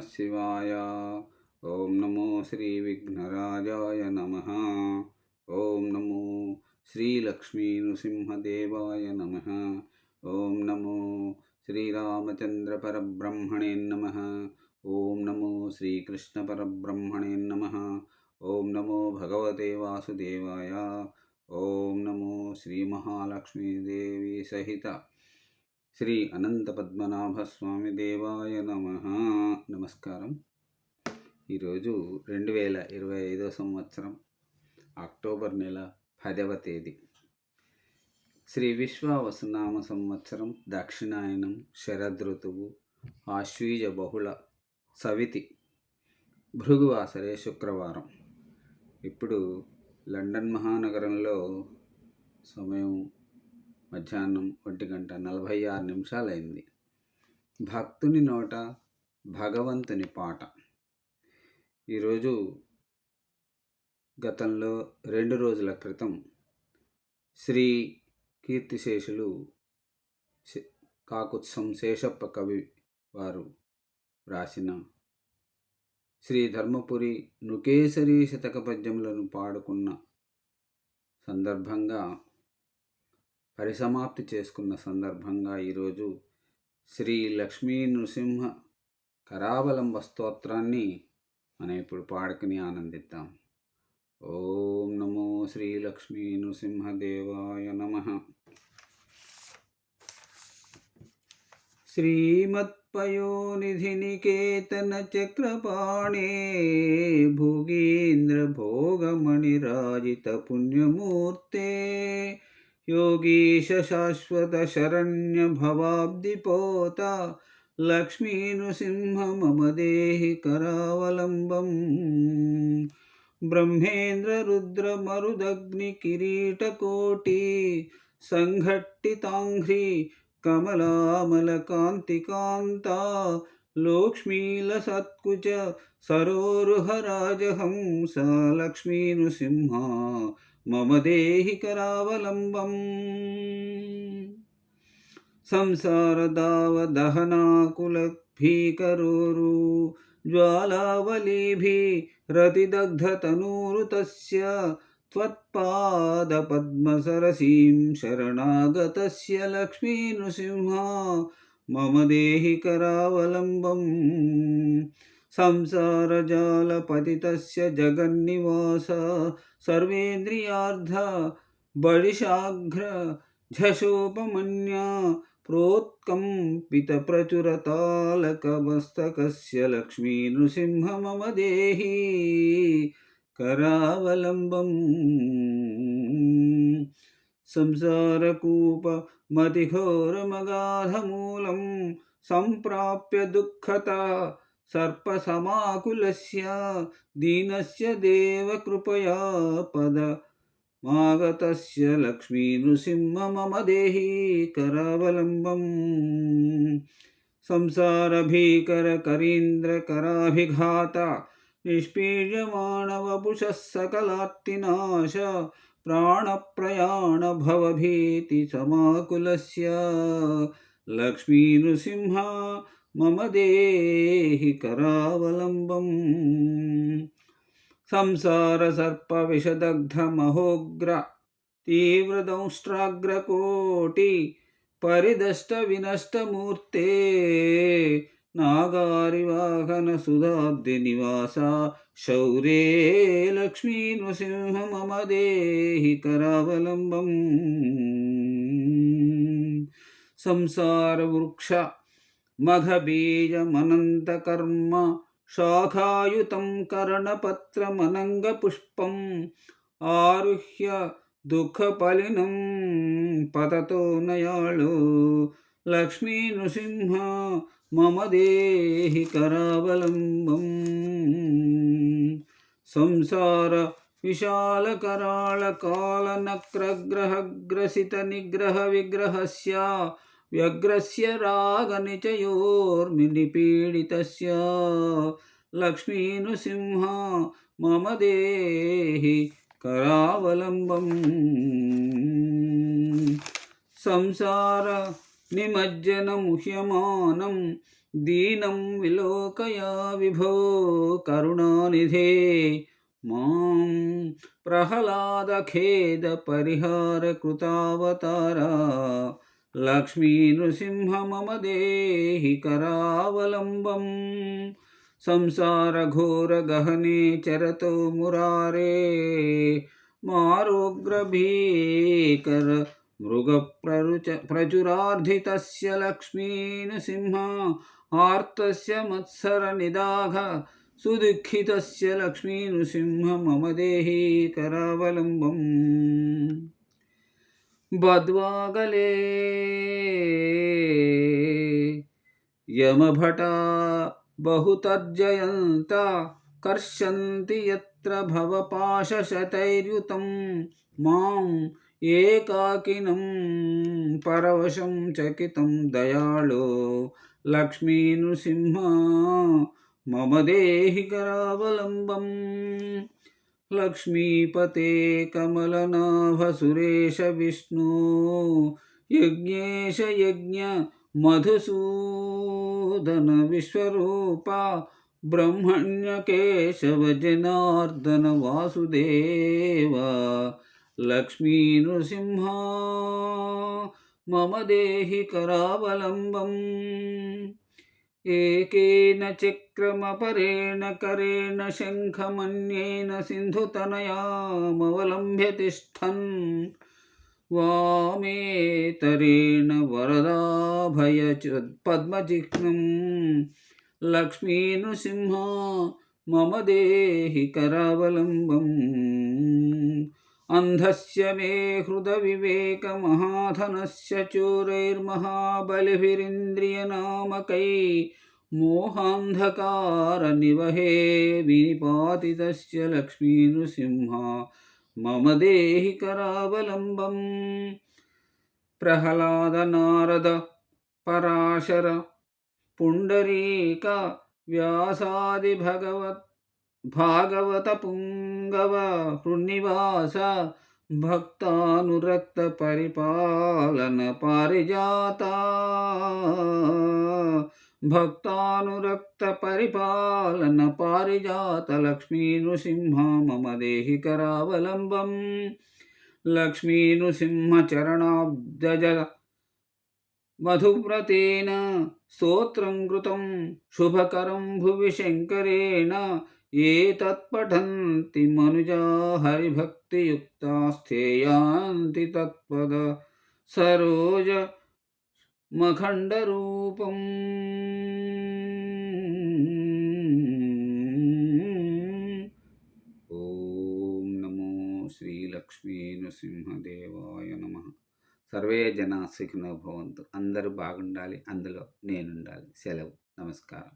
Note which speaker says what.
Speaker 1: శివాయ ఓం నమో శ్రీ విఘ్నరాజాయ నమ ఓం నమో శ్రీ లక్ష్మీ నృసింహదేవాయ నమ ఓం నమో శ్రీరామచంద్ర పరబ్రహ్మణే నమ ఓం నమో శ్రీకృష్ణ పరబ్రహ్మణే నమ ఓం నమో భగవతే వాసుదేవాయ ఓం నమో శ్రీ అనంత పద్మనాభ స్వామి దేవాయ నమ. నమస్కారం. ఈరోజు రెండు వేల ఇరవై ఐదో సంవత్సరం అక్టోబర్ నెల పదవ తేదీ. శ్రీ విశ్వావసునామ సంవత్సరం దక్షిణాయనం శరదృతువు ఆశ్వీజ బహుళ సవితి భృగువాసరే శుక్రవారం. ఇప్పుడు లండన్ మహానగరంలో సమయం మధ్యాహ్నం ఒంటి గంట నలభై ఆరు నిమిషాలైంది. భక్తుని నోట భగవంతుని పాట. ఈరోజు గతంలో రెండు రోజుల క్రితం శ్రీ కీర్తిశేషులు కాకుత్సం శేషప్ప కవి వారు వ్రాసిన శ్రీ ధర్మపురి నృకేసరి శతక పద్యములను పాడుకున్న సందర్భంగా పరిసమాప్తి చేసుకున్న సందర్భంగా ఈరోజు శ్రీ లక్ష్మీ నృసింహ కరావలంబ స్తోత్రాన్ని మనం ఇప్పుడు పాడుకుని ఆనందిద్దాం. ఓం నమో శ్రీ లక్ష్మీ నృసింహదేవాయ నమ. శ్రీమత్పయోనిధినికేతన చక్రపాణే భోగీంద్ర భోగమణిరాజిత పుణ్యమూర్తే योगीश शाश्वत शरण्य भवाब्दिपोत लक्ष्मीनृसिंह मम देहि करावलम्बम् ब्रह्मेन्द्ररुद्रमरुदग्निकिरीटकोटि सङ्घट्टिताङ्घ्रि कमलामलकान्तिकान्ता लोक्ष्मीलसत्कुच सरोरुहराजहंसा लक्ष्मीनृसिंहा मम देहि करावलम्बम्। संसारदावदहनाकुलभीकरोरु ज्वालावलीभिः रतिदग्धतनूरुतस्य त्वत्पादपद्मसरसीं शरणागतस्य लक्ष्मीनृसिंहा। मम देहि करावलम्बम्। संसारजालपतितस्य जगन्निवास सर्वेन्द्रियार्ध बडिशाघ्र झषोपमन्या प्रोत्कम्पितप्रचुरतालकमस्तकस्य लक्ष्मीनृसिंह मम देहि करावलम्बम् संसारकूपमतिघोरमगाधमूलं सम्प्राप्य दुःखता सर्पसमाकुलस्य दीनस्य देवकृपया पदमागतस्य लक्ष्मीनृसिंह मम देहि करावलम्बम्। संसारभीकरकरीन्द्रकराभिघात निष्पीड्यमाणवपुषः सकलात्तिनाश प्राणप्रयाणभवभीतिसमाकुलस्य। लक्ष्मीनृसिंह మమ దేహి కరావలంబం. సంసార సర్ప విషదగ్ధమహోగ్ర తీవ్రదంష్ట్రాగ్రకోటి పరిదష్ట వినష్టమూర్తే నాగారివాహన సుధాబ్ది నివాస శౌరే లక్ష్మీ నృసింహ మమ దేహి కరావలంబం. సంసార వృక్ష మఘబీజమనంతకర్మ శాఖాయుతం కరణపత్రమనంగపుష్పం ఆరుహ్య దుఃఖపలినం పతతో నయాళు లక్ష్మీ నృసింహ మమ దేహి కరావలంబం. సంసార విశాలకరాళకాలనక్రగ్రహగ్రసిత నిగ్రహ విగ్రహస్య व्यग्रस्य रागनिचयोर्मिनिपीडितस्य लक्ष्मीनृसिंह मम देहि करावलम्बम् संसारनिमज्जनं ह्यमानं दीनं विलोकया विभो करुणानिधे मां प्रह्लादखेदपरिहारकृतावतारा लक्ष्मी नृसिंह मम देहि करावलम्बम् संसारघोरगहने चरतो मुरारे मारोग्रभीकर मृगप्ररुच प्रचुरार्धितस्य लक्ष्मीनृसिंह आर्तस्य मत्सरनिदाघ सुदुःखितस्य लक्ष्मीनृसिंह मम देहि करावलम्बम् ಬದ್ವಾಗಲೇ ಯಮಭಟ ಬಹುತರ್ಜಯಂತ ಕರ್ಷಂತಿ ಯತ್ರ ಭವಪಾಶಶತೈರ್ಯುತಂ ಮಾಂ ఏకాకినం పరవశం చకితం దయాళో లక్ష్మీ నృసింహ మమ దేహి కరావలంబం लक्ष्मीपते कमलनाभसुरेश विष्णु यज्ञेश यज्ञ मधुसूदन विश्वरूपा ब्रह्मण्यकेशव जनार्दन वासुदेव लक्ष्मीनृसिंहा मम देहि करावलम्बम्। एकेन चक्रमपरेण करेण शङ्खमन्येन सिन्धुतनयामवलम्ब्य तिष्ठन्। वामेतरेण वरदाभय पद्मचिह्नं लक्ष्मीनृसिंह मम देहि करावलम्बम्। अन्धस्य मे हृदविवेकमहाधनस्य चोरैर्महाबलिभिरिन्द्रियनामकै मोहान्धकारनिवहे विनिपातितस्य लक्ष्मीनृसिंह मम देहि करावलम्बम् प्रह्लादनारद पराशर पुण्डरीक व्यासादिभगवत् భాగవత పుంగవ హృనివాస భక్తానురక్త పరిపాలన పారిజాత. భక్తానురక్త పరిపాలన పారిజాత లక్ష్మీ నృసింహ మమ దేహి కరావలంబం లక్ష్మీ నృసింహ చరణాబ్దజ మధువ్రతేన స్తోత్రం కృతం శుభకరం భువి శంకరేణ ये तत्पठन्ति मनुजा हरिभक्तियुक्तास्थेयान्ति तत्पद सरोज मखण्डरूपम् ఓం నమో శ్రీలక్ష్మీ నృసింహదేవాయ నమ సర్వే జన సుఖినో భవంతు అందరూ బాగుండాలి అందులో నేనుండాలి సెలవు నమస్కారం